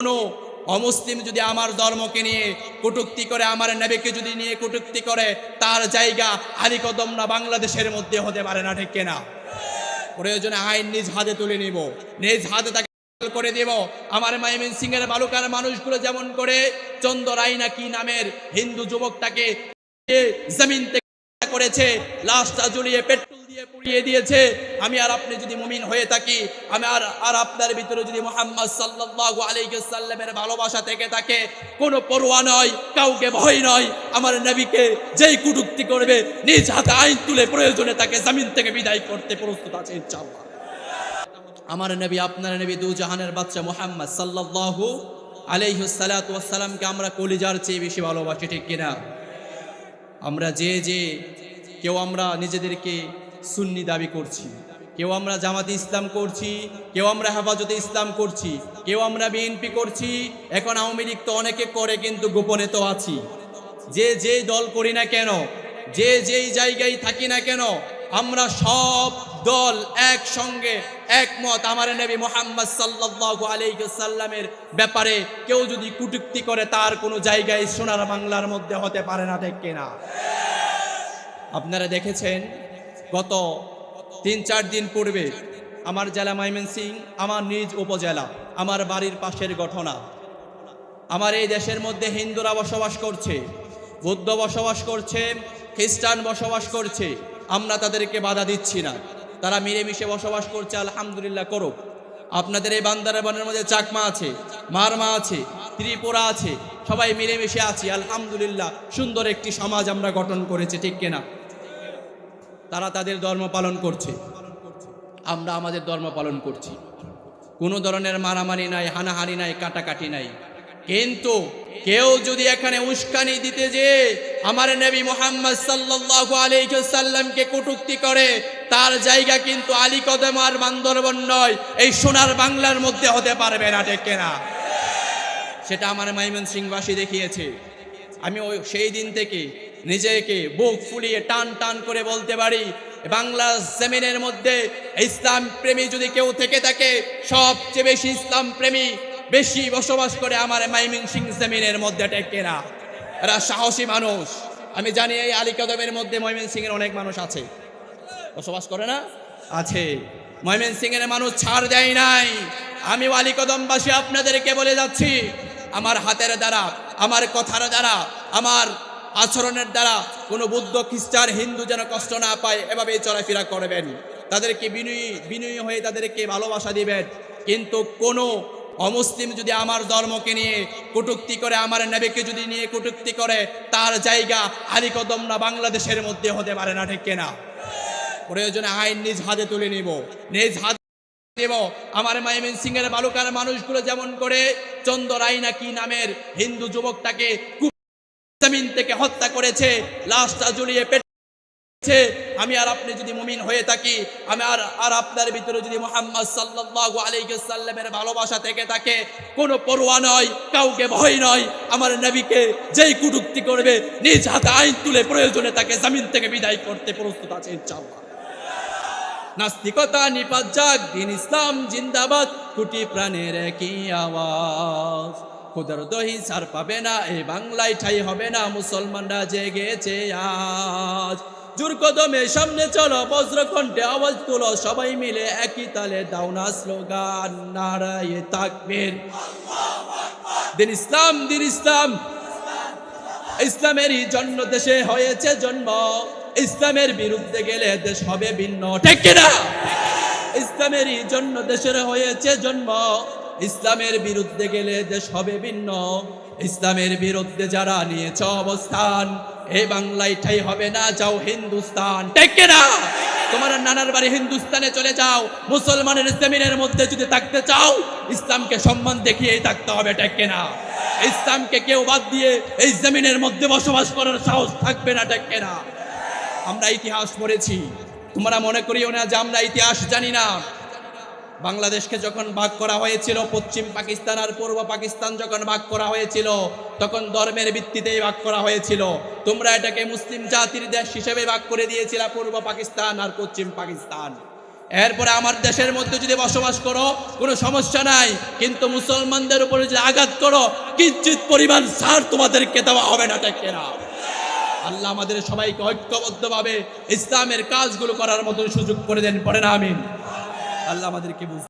কোনো অমুসলিম যদি আমার ধর্মকে নিয়ে কটুক্তি করে, আমার নবীকে যদি নিয়ে কটুক্তি করে, তার জায়গা আলী কদম না বাংলাদেশের মধ্যে হতে পারে না, ঠিক কিনা? প্রয়োজনে আইন নিজ হাতে তুলে নিব। নিজ হাতে তাকে করে দেব। আমার মাইমিন সিং এর বালুকার মানুষগুলো যেমন করে চন্দরাই নাকি নামের হিন্দু যুবকটাকে জমিন থেকে করেছে, লাশটা জ্বলিয়ে পেট্রোল পুড়িয়ে দিয়েছে। আমি আর আপনি যদি মুমিন হয়ে থাকি, আমি আর আর আপনার ভিতরে যদি মোহাম্মদ ভালোবাসা থেকে থাকে, কোনো পরোয়া নয়, কাউকে ভয় নয়। আমার নবীকে যেই কুটুক্তি করবে, নিজ হাতে আইন তুলে প্রয়োজনে তাকে জমিন থেকে বিদায় করতে প্রস্তুত আছে আমার নবী, আপনার নবী দু জাহানের বাচ্চা মোহাম্মদ সাল্লাল্লাহু আলাইহি আমরা কলিজার চেয়ে বেশি ভালোবাসি, ঠিক কিনা? আমরা যে যে, কেউ আমরা নিজেদেরকে সুন্নি দাবি করছি। কেউ আমরা জামাতে ইসলাম করছি, কেউ আমরা হেফাজতে ইসলাম করছি, কেউ আমরা বিএনপি করছি, এখন আওয়ামী লীগ তো অনেকে করে কিন্তু গোপনে তো আছি। যে যেই দল করি না কেন, যে যেই জায়গায় থাকি না কেন, আমরা সব দল একসঙ্গে একমত। আমার নবী মোহাম্মদ সাল্লাল্লাহু আলাইহি সাল্লামের ব্যাপারে কেউ যদি কুটুক্তি করে, তার কোনো জায়গায় সোনার বাংলার মধ্যে হতে পারে না, ঠিক কিনা? আপনারা দেখেছেন? গত তিন, চার দিন পূর্বে আমার জেলা সিং আমার নিজ উপজেলা, আমার বাড়ির পাশের ঘটনা। আমার এই দেশের মধ্যে হিন্দুরা বসবাস করছে, বৌদ্ধ বসবাস করছে, খ্রিস্টান বসবাস করছে। আমরা তাদেরকে বাধা দিচ্ছি না। তারা মিলেমিশে বসবাস করছে, আলহামদুলিল্লাহ করুক। আপনাদের এই বান্দারবানের মধ্যে চাকমা আছে, মারমা আছে, ত্রিপুরা আছে, সবাই মিলেমিশে আছি, আলহামদুলিল্লাহ। সুন্দর একটি সমাজ আমরা গঠন করেছি, ঠিক কিনা? তারা তাদের ধর্ম পালন করছে। আমরা আমাদের ধর্ম পালন করছি। কোনো ধরনের মারামারি নাই, হানাহানি নাই, কাটাকাটি নাই। কিন্তু কেউ যদি এখানে উস্কানি দিতে যে আমার নবী মোহাম্মদ সাল্লাল্লাহু আলাইহি সাল্লামকে কটূক্তি করে, তার জায়গা কিন্তু আলী কদমার বান্দরবন নয়, এই সোনার বাংলার মধ্যে হতে পারবে না, ঠিক না সেটা আমার মাইমন সিংবাসী দেখিয়েছে। আমি ওই সেই দিন থেকে নিজেকে বুক ফুলিয়ে টান টান করে বলতে পারি, বাংলা জমিনের মধ্যে ইসলাম প্রেমী যদি কেউ থেকে থাকে, সবচেয়ে বেশি ইসলাম প্রেমী বেশি বসবাস করে আমার মাইমিন সিং জমিনের মধ্যে টেকেরা এরা সাহসী মানুষ। আমি জানি এই আলী কদমের মধ্যে ময়মন সিং এর অনেক মানুষ আছে। বসবাস করে না? আছে। ময়মন সিং এর মানুষ ছাড় দেয় নাই। আমি আলী কদমবাসী আপনাদেরকে বলে যাচ্ছি, আমার হাতের দ্বারা, আমার কথার দ্বারা, আমার আচরণের দ্বারা কোনো বুদ্ধ, খ্রিস্টান, হিন্দু যেন কষ্ট না পায় এভাবেই চলাফেরা করবেন। তাদেরকে বিনয়ী বিনয়ী হয়ে তাদেরকে ভালোবাসা দিবেন। কিন্তু কোনো অমুসলিম যদি আমার ধর্মকে নিয়ে কটুক্তি করে, আমার নবীকে যদি নিয়ে কটুক্তি করে, তার জায়গা আলী কদম না বাংলাদেশের মধ্যে হতে পারে না, ঠিক কিনা? প্রয়োজনে আইন নিজ হাতে তুলে নিব। নিজ হাতে দেব। আমার মাইমিন সিং এর বালুকার মানুষগুলো যেমন করে, চন্দ্র চন্দরাই নাকি নামের হিন্দু যুবকটাকে কু- থেকে হত্যা করেছে, লাশটা জ্বলিয়ে পেট আমি আর আপনি যদি মুমিন হয়ে থাকি, আমি আর আর আপনার ভিতরে যদি মোহাম্মদ সাল্লাল্লাহু আলাইহি সাল্লামের ভালোবাসা থেকে থাকে, কোনো পরোয়া নয়, কাউকে ভয় নয়। আমার নবীকে যেই কুটুক্তি করবে, নিজ হাতে আইন তুলে প্রয়োজনে তাকে জামিন থেকে বিদায় করতে প্রস্তুত আছে, ইনশাআল্লাহ। নাস্তিকতা নিপাত যাক দিন ইসলাম জিন্দাবাদ কুটি প্রাণের একই আওয়াজ। খুদার দহি সার পাবে না এই বাংলায় ঠাই হবে না, মুসলমানরা জেগেছে আজ। জোর কদমে সামনে চলো, বজ্রকণ্ঠে আওয়াজ তুলো, সবাই মিলে একই তালে দাও না স্লোগান, নারায়ে তাকবীর। দিন ইসলাম দিন ইসলাম। ইসলামেরই জন্ম দেশে হয়েছে জন্ম। ইসলামের বিরুদ্ধে গেলে দেশ হবে ভিন্ন। ঠিক কিনা? ইসলামেরই জন্য দেশের হয়েছে জন্ম। ইসলামের বিরুদ্ধে গেলে দেশ হবে ভিন্ন। ইসলামের বিরুদ্ধে যারা নিয়েছ অবস্থান এই বাংলায় ঠাই হবে না, যাও হিন্দুস্তান। ঠিক কিনা তোমার নানার বাড়ি হিন্দুস্তানে চলে যাও, মুসলমানের জমিনের মধ্যে যদি থাকতে চাও, ইসলামকে সম্মান দেখিয়েই থাকতে হবে, ঠিক না? ইসলামকে কেউ বাদ দিয়ে এই জমিনের মধ্যে বসবাস করার সাহস থাকবে না, ঠিক না? আমরা ইতিহাস পড়েছি। তোমরা মনে করিও না যে আমরা ইতিহাস জানি না। বাংলাদেশকে যখন ভাগ করা হয়েছিল, পশ্চিম পাকিস্তান আর পূর্ব পাকিস্তান যখন ভাগ করা হয়েছিল, তখন ধর্মের ভিত্তিতেই ভাগ করা হয়েছিল। তোমরা এটাকে মুসলিম জাতির দেশ হিসেবে ভাগ করে দিয়েছিল পূর্ব পাকিস্তান আর পশ্চিম পাকিস্তান। এরপরে আমার দেশের মধ্যে যদি বসবাস করো, কোনো সমস্যা নাই, কিন্তু মুসলমানদের উপরে যদি আঘাত করো, কিঞ্চিত পরিমাণ সার তোমাদেরকে দেওয়া হবে না না আল্লাহ আমাদের সবাইকে ঐক্যবদ্ধভাবে ইসলামের কাজগুলো করার মতো সুযোগ করে দেন পরে না, আমিন। আল্লাহ আমাদেরকে বুঝ